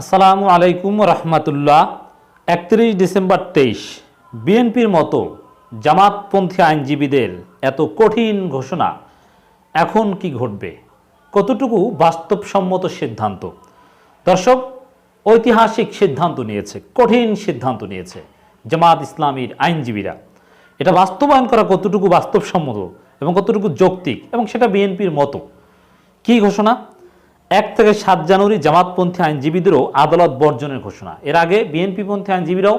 আসসালামু আলাইকুম রহমতুল্লাহ। একত্রিশ ডিসেম্বর তেইশ, বিএনপির মতো জামাতপন্থী আইনজীবীদের এত কঠিন ঘোষণা, এখন কি ঘটবে? কতটুকু বাস্তবসম্মত সিদ্ধান্ত? দর্শক, ঐতিহাসিক সিদ্ধান্ত নিয়েছে, কঠিন সিদ্ধান্ত নিয়েছে জামাত ইসলামীর আইনজীবীরা। এটা বাস্তবায়ন করা কতটুকু বাস্তবসম্মত এবং কতটুকু যৌক্তিক এবং সেটা বিএনপির মতো? কি ঘোষণা? এক থেকে সাত জানুয়ারি জামাতপন্থী আইনজীবীদেরও আদালত বর্জনের ঘোষণা। এর আগে বিএনপিপন্থী আইনজীবীরাও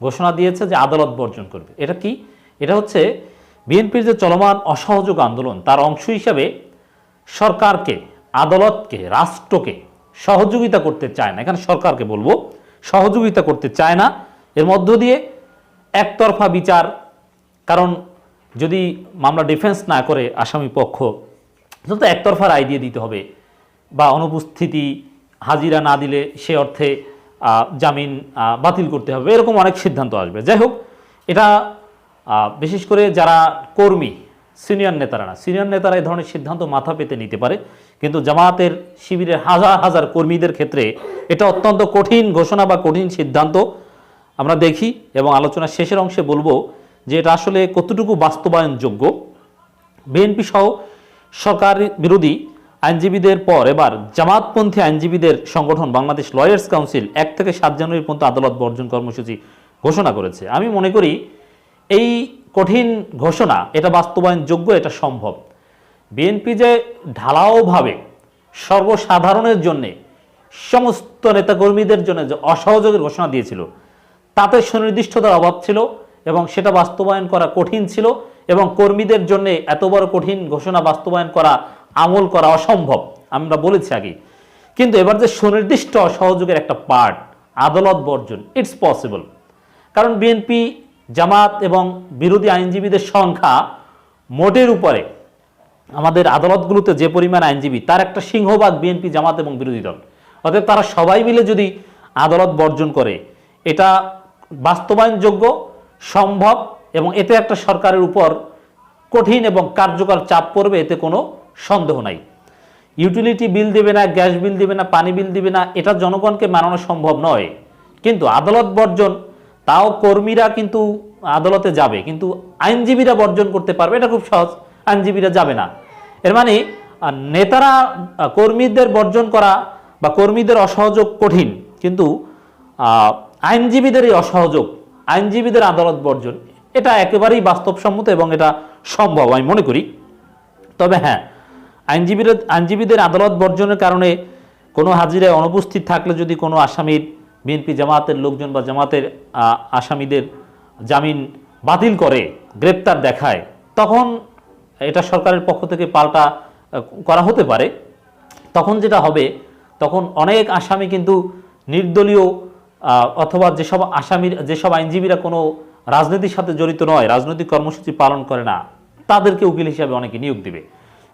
ঘোষণা দিয়েছে যে আদালত বর্জন করবে। এটা কি? এটা হচ্ছে বিএনপির যে চলমান অসহযোগ আন্দোলন, তার অংশ হিসাবে সরকারকে, আদালতকে, রাষ্ট্রকে সহযোগিতা করতে চায় না। এখানে সরকারকে বলব, সহযোগিতা করতে চায় না। এর মধ্য দিয়ে একতরফা বিচার, কারণ যদি মামলা ডিফেন্স না করে আসামি পক্ষ তো একতরফা রায় দিয়ে দিতে হবে। বা অনুপস্থিতি হাজিরা না দিলে সে অর্থে জামিন বাতিল করতে হবে। এরকম অনেক সিদ্ধান্ত আসবে। যাই হোক, এটা বিশেষ করে যারা কর্মী, সিনিয়র নেতারা না, সিনিয়র নেতারা এই ধরনের সিদ্ধান্ত মাথা পেতে নিতে পারে। কিন্তু জামায়াতের শিবিরের হাজার হাজার কর্মীদের ক্ষেত্রে এটা অত্যন্ত কঠিন ঘোষণা বা কঠিন সিদ্ধান্ত আমরা দেখি এবং আলোচনার শেষের অংশে বলব যে এটা আসলে কতটুকু বাস্তবায়নযোগ্য। বিএনপি সহ সরকার বিরোধী আইনজীবীদের পর এবার জামাতপন্থী আইনজীবীদের সংগঠন বাংলাদেশ লয়ার্স কাউন্সিল এক থেকে সাত জানুয়ারি পর্যন্ত আদালত বর্জন কর্মসূচি ঘোষণা করেছে। আমি মনে করি এই কঠিন ঘোষণা, এটা বাস্তবায়নযোগ্য, এটা সম্ভব। বিএনপি যে ঢালাওভাবে সর্বসাধারণের জন্যে, সমস্ত নেতাকর্মীদের জন্য যে অসহযোগের ঘোষণা দিয়েছিল, তাতে সুনির্দিষ্টতার অভাব ছিল এবং সেটা বাস্তবায়ন করা কঠিন ছিল এবং কর্মীদের জন্য এত বড় কঠিন ঘোষণা বাস্তবায়ন করা আমল করা অসম্ভব, আমরা বলেছি আগে। কিন্তু এবার যে সুনির্দিষ্ট অসহযোগের একটা পার্ট আদালত বর্জন ইটস পসিবল কারণ বিএনপি জামাত এবং বিরোধী আইনজীবীদের সংখ্যা মোটের উপরে। আমাদের আদালতগুলোতে যে পরিমাণ আইনজীবী, তার একটা সিংহবাদ বিএনপি জামাত এবং বিরোধী দল। অতএব তারা সবাই মিলে যদি আদালত বর্জন করে, এটা বাস্তবায়নযোগ্য, সম্ভব এবং এতে একটা সরকারের উপর কঠিন এবং কার্যকর চাপ পড়বে, এতে কোনো সন্দেহ নাই। ইউটিলিটি বিল দেবে না গ্যাস বিল দেবে না পানি বিল দিবে না এটা জনগণকে মানানো সম্ভব নয়। কিন্তু আদালত বর্জন তাও কর্মীরা কিন্তু আদালতে যাবে। কিন্তু আইনজীবীরা বর্জন করতে পারবে এটা খুব সহজ আইনজীবীরা যাবে না। এর মানে নেতারা কর্মীদের বর্জন করা বা কর্মীদের অসহযোগ কঠিন কিন্তু আহ, আইনজীবীদের এই অসহযোগ আইনজীবীদের আদালত বর্জন এটা একেবারেই বাস্তবসম্মত এবং এটা সম্ভব আমি মনে করি। তবে হ্যাঁ আইনজীবীরা আইনজীবীদের আদালত বর্জনের কারণে কোনো হাজিরায় অনুপস্থিত থাকলে যদি কোনো আসামির বিএনপি জামাতের লোকজন বা জামাতের আসামিদের জামিন বাতিল করে, গ্রেপ্তার দেখায়, তখন এটা সরকারের পক্ষ থেকে পাল্টা করা হতে পারে। তখন যেটা হবে, তখন অনেক আসামি কিন্তু নির্দলীয় অথবা যেসব আসামির, যেসব আইনজীবীরা কোনো রাজনীতির সাথে জড়িত নয়, রাজনৈতিক কর্মসূচি পালন করে না, তাদেরকে উকিল হিসাবে অনেকে নিয়োগ দিবে।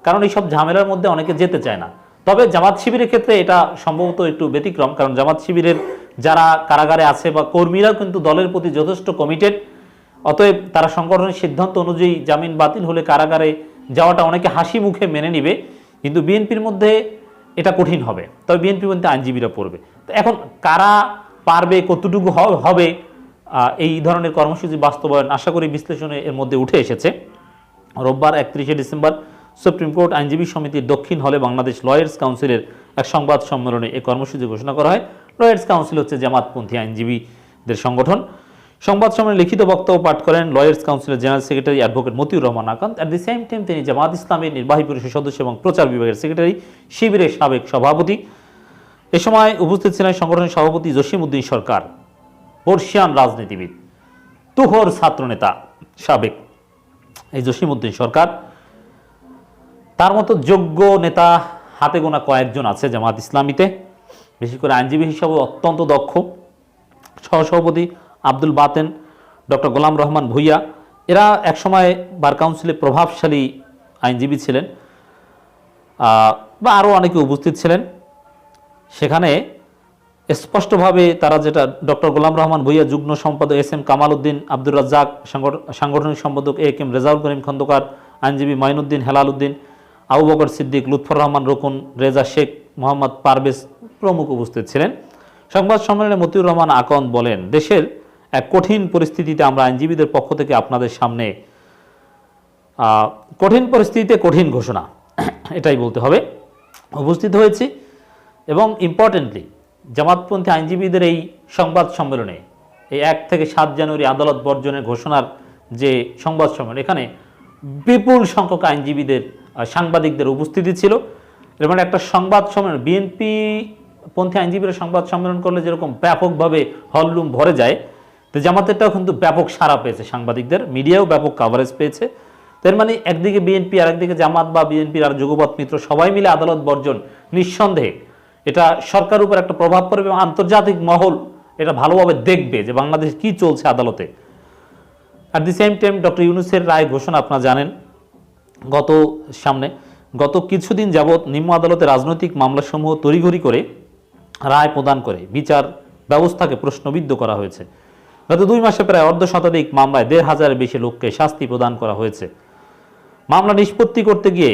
কারণ এইসব ঝামেলার মধ্যে অনেকে যেতে চায় না। তবে জামাত শিবিরের ক্ষেত্রে এটা সম্ভবত একটু ব্যতিক্রম, কারণ জামাত শিবিরের যারা কারাগারে আছে বা কর্মীরাও কিন্তু দলের প্রতি যথেষ্ট কমিটেড অতএব তারা সংগঠনের সিদ্ধান্ত অনুযায়ী জামিন বাতিল হলে কারাগারে যাওয়াটা অনেকে হাসি মুখে মেনে নিবে, কিন্তু বিএনপির মধ্যে এটা কঠিন হবে। তবে বিএনপির মধ্যে আইনজীবীরা পড়বে। তো এখন কারা পারবে, কতটুকু হবে এই ধরনের কর্মসূচি বাস্তবায়ন আশা করি বিশ্লেষণে এর মধ্যে উঠে এসেছে। রোববার একত্রিশে ডিসেম্বর সুপ্রিম কোর্ট আইনজীবী সমিতির দক্ষিণ হলে বাংলাদেশ লয়ার্স কাউন্সিলের এক সংবাদ সম্মেলনে এই কর্মসূচি ঘোষণা করা হয়। লয়ার্স কাউন্সিল হচ্ছে জামাতপন্থী আইনজীবীদের সংগঠন। সংবাদ সম্মেলনে লিখিত বক্তব্য পাঠ করেন লয়ার্স কাউন্সিলের general secretary advocate Motiur Rahman Akanta. At the same time তিনি জামাত ইসলামের নির্বাহী পরিষদ সদস্য এবং প্রচার বিভাগের সেক্রেটারি, শিবিরের সাবেক সভাপতি। এ সময় উপস্থিত ছিলেন সংগঠনের সভাপতি জসিম উদ্দিন সরকার, বর্ষিয়ান রাজনীতিবিদ তুহর ছাত্রনেতা সাবেক এই জসিমউদ্দিন সরকার। তার মতো যোগ্য নেতা হাতে গোনা কয়েকজন আছে জামাত ইসলামীতে। বিশেষ করে আইনজীবী হিসাবে অত্যন্ত দক্ষ। সহসভাপতি আব্দুল বাতেন, ডক্টর গোলাম রহমান ভুইয়া। এরা একসময় বার কাউন্সিলে প্রভাবশালী আইনজীবী ছিলেন। বা আরও অনেকে উপস্থিত ছিলেন। সেখানে স্পষ্টভাবে তারা যেটা ডক্টর গোলাম রহমান ভুইয়া, যুগ্ম সম্পাদক এস এম কামাল উদ্দিন আব্দুর রাজ্জাক সাংগঠ- সাংগঠনিক সম্পাদক এ কেম রেজাউল করিম খন্দকার, আইনজীবী মাইনুদ্দিন হেলাল উদ্দিন আবু বকর সিদ্দিক, লুৎফর রহমান, রকুন, রেজা শেখ, মোহাম্মদ পারভেজ প্রমুখ উপস্থিত ছিলেন। সংবাদ সম্মেলনে মতিউর রহমান আকন বলেন, দেশের এক কঠিন পরিস্থিতিতে আমরা আইনজীবীদের পক্ষ থেকে আপনাদের সামনে কঠিন পরিস্থিতিতে কঠিন ঘোষণা, এটাই বলতে হবে। উপস্থিত হয়েছি এবং ইম্পর্টেন্টলি জামাতপন্থী আইনজীবীদের এই সংবাদ সম্মেলনে, এই এক থেকে সাত জানুয়ারি আদালত বর্জনের ঘোষণার যে সংবাদ সম্মেলন, এখানে বিপুল সংখ্যক আইনজীবীদের সাংবাদিকদের উপস্থিতি ছিল। এবং একটা সংবাদ সম্মেলন বিএনপি পন্থী আইনজীবীরা সংবাদ সম্মেলন করলে যেরকম ব্যাপকভাবে হলরুম ভরে যায়, তো জামাতেরটাও কিন্তু ব্যাপক সাড়া পেয়েছে সাংবাদিকদের, মিডিয়াও ব্যাপক কাভারেজ পেয়েছে। তো এর মানে একদিকে বিএনপি আর একদিকে জামাত বা বিএনপির আর যুগপৎ মিত্র, সবাই মিলে আদালত বর্জন নিঃসন্দেহে। এটা সরকার উপর একটা প্রভাব পড়বে এবং আন্তর্জাতিক মহল এটা ভালোভাবে দেখবে যে বাংলাদেশ কি চলছে আদালতে। At the same time doctor ইউনুসের রায় ঘোষণা, আপনারা জানেন গত সামনে, গত কিছুদিন যাবৎ নিম্ন আদালতে রাজনৈতিক মামলাসমূহ তড়িঘড়ি করে রায় প্রদান করে বিচার ব্যবস্থাকে প্রশ্নবিদ্ধ করা হয়েছে। গত দুই মাসে প্রায় অর্ধ শতাধিক মামলায় দেড় হাজারের বেশি লোককে শাস্তি প্রদান করা হয়েছে। মামলা নিষ্পত্তি করতে গিয়ে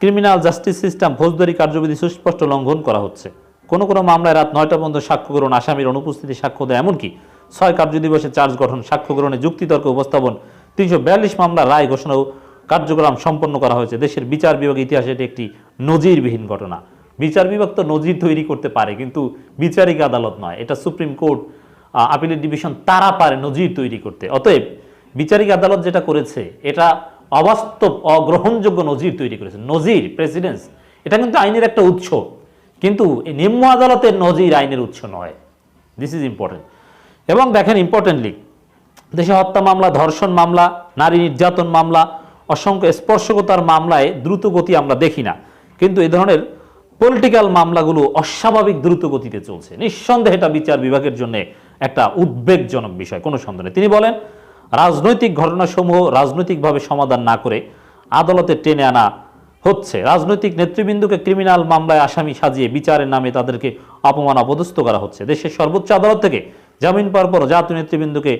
ক্রিমিনাল জাস্টিস সিস্টেম ফৌজদারি কার্যবিধি সুস্পষ্ট লঙ্ঘন করা হচ্ছে। কোনো কোনো মামলায় রাত নয়টা পর্যন্ত সাক্ষ্য গ্রহণ, আসামির অনুপস্থিতি সাক্ষ্য দেয়, এমনকি ছয় কার্যদিবসে চার্জ গঠন, সাক্ষ্য গ্রহণে যুক্তিতর্ক উপস্থাপন, তিনশো বিয়াল্লিশ মামলা রায় ঘোষণা ও কার্যক্রম সম্পন্ন করা হয়েছে। দেশের বিচার বিভাগ ইতিহাসে এটি একটি নজিরবিহীন ঘটনা। বিচার বিভাগ তো নজির তৈরি করতে পারে, কিন্তু বিচারিক আদালত নয়। এটা সুপ্রিম কোর্ট আপিলের ডিভিশন, তারা পারে নজির তৈরি করতে। অতএব বিচারিক আদালত যেটা করেছে, এটা অবাস্তব, অগ্রহণযোগ্য নজির তৈরি করেছে। নজির প্রেসিডেন্স এটা কিন্তু আইনের একটা উৎস। কিন্তু নিম্ন আদালতের নজির আইনের উৎস নয়। দিস ইজ ইম্পর্টেন্ট এবং দেখেন ইম্পর্টেন্টলি দেশে হত্যা মামলা, ধর্ষণ মামলা, নারী নির্যাতন মামলা অসংখ্য স্পর্শকতার মামলায় দ্রুত গতি আমরা দেখি না। কিন্তু এই ধরনের পলিটিক্যাল মামলাগুলো অস্বাভাবিক দ্রুত গতিতে চলছে। নিঃসন্দেহে এটা বিচার বিভাগের জন্য একটা উদ্বেগজনক বিষয়, কোনো সন্দেহ নেই। তিনি বলেন, রাজনৈতিক ঘটনাসমূহ রাজনৈতিকভাবে সমাধান না করে আদালতে টেনে আনা হচ্ছে। রাজনৈতিক নেতৃবৃন্দকে ক্রিমিনাল মামলায় আসামি সাজিয়ে বিচারের নামে তাদেরকে অপমান অপদস্থ করা হচ্ছে। দেশের সর্বোচ্চ আদালত থেকে জামিন পাওয়ার পর জাতীয় নেতৃবৃন্দকে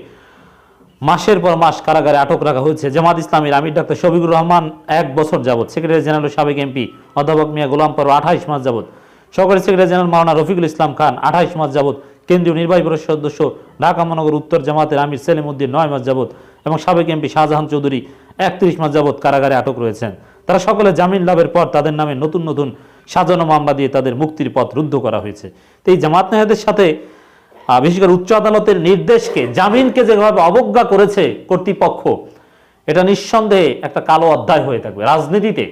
মাসের পর মাস কারাগারে আটক রাখা হয়েছে। জামাত ইসলামীর আমির ডাক্তার শফিকুর রহমান এক বছর যাবত সেক্রেটারি জেনারেল সাবেক এমপি অধ্যাপক মিয়া গোলাম পর আঠাইশ মাস যাবত সহকারী সেক্রেটারি জেনারেল মাওলানা রফিকুল ইসলাম খান আঠাইশ মাস যাবত কেন্দ্রীয় নির্বাহী পরিষদ সদস্য ঢাকা মহানগর উত্তর জামাতের আমির সেলিম উদ্দিন নয় মাস যাবত এবং সাবেক এমপি শাহজাহান চৌধুরী একত্রিশ মাস যাবত কারাগারে আটক রয়েছেন। তারা সকলে জামিন লাভের পর তাদের নামে নতুন নতুন সাজানো মামলা দিয়ে তাদের মুক্তির পথ রুদ্ধ করা হয়েছে। তো এই জামাত নেহাদের সাথে বিশেষ করে উচ্চ আদালতের নির্দেশকে জামিনকে যেভাবে অবজ্ঞা করেছে কর্তৃপক্ষ, এটা নিঃসন্দেহে একটা কালো অধ্যায় হয়ে থাকবে। রাজনীতিতে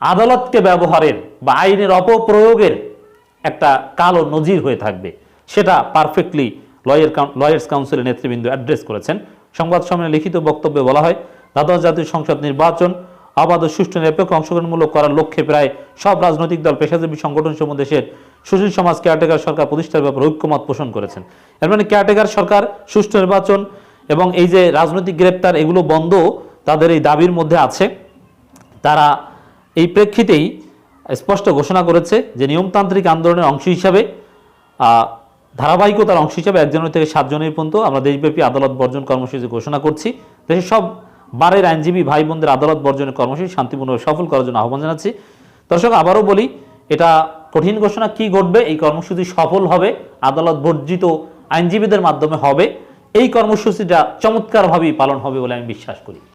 আদালতকে ব্যবহারের বা আইনের অপপ্রয়োগের একটা কালো নজির হয়ে থাকবে। সেটা পারফেক্টলি লয়ার লয়ার্স কাউন্সিলের নেতৃবৃন্দ অ্যাড্রেস করেছেন। সংবাদ সম্মেলনে লিখিত বক্তব্যে বলা হয়, দ্বাদশ জাতীয় সংসদ নির্বাচন, অবাধ সুষ্ঠু নিরপেক্ষ অংশগ্রহণমূলক করার লক্ষ্যে প্রায় সব রাজনৈতিক দল পেশাজীবী সংগঠন সমূহ দেশের সুশীল সমাজ কেয়ারটেকার সরকার প্রতিষ্ঠার ব্যাপারে ঐক্যমত পোষণ করেছেন। এর মানে কেয়ারটেকার সরকার সুষ্ঠু নির্বাচন এবং এই যে রাজনৈতিক গ্রেপ্তার, এগুলো বন্ধ তাদের এই দাবির মধ্যে আছে। তারা এই প্রেক্ষিতেই স্পষ্ট ঘোষণা করেছে যে নিয়মতান্ত্রিক আন্দোলনের অংশ হিসাবে ধারাবাহিকতার অংশ হিসাবে এক জানুয়ারি থেকে সাত জানুয়ারি পর্যন্ত আমরা দেশব্যাপী আদালত বর্জন কর্মসূচি ঘোষণা করছি। দেশের সব বারের আইনজীবী ভাই বোনদের আদালত বর্জনের কর্মসূচি শান্তিপূর্ণভাবে সফল করার জন্য আহ্বান জানাচ্ছি। দর্শক, আবারও বলি, এটা কঠিন ঘোষণা কি ঘটবে? এই কর্মসূচি সফল হবে? আদালত বর্জিত আইনজীবীদের মাধ্যমে হবে? এই কর্মসূচিটা চমৎকারভাবেই পালন হবে বলে আমি বিশ্বাস করি।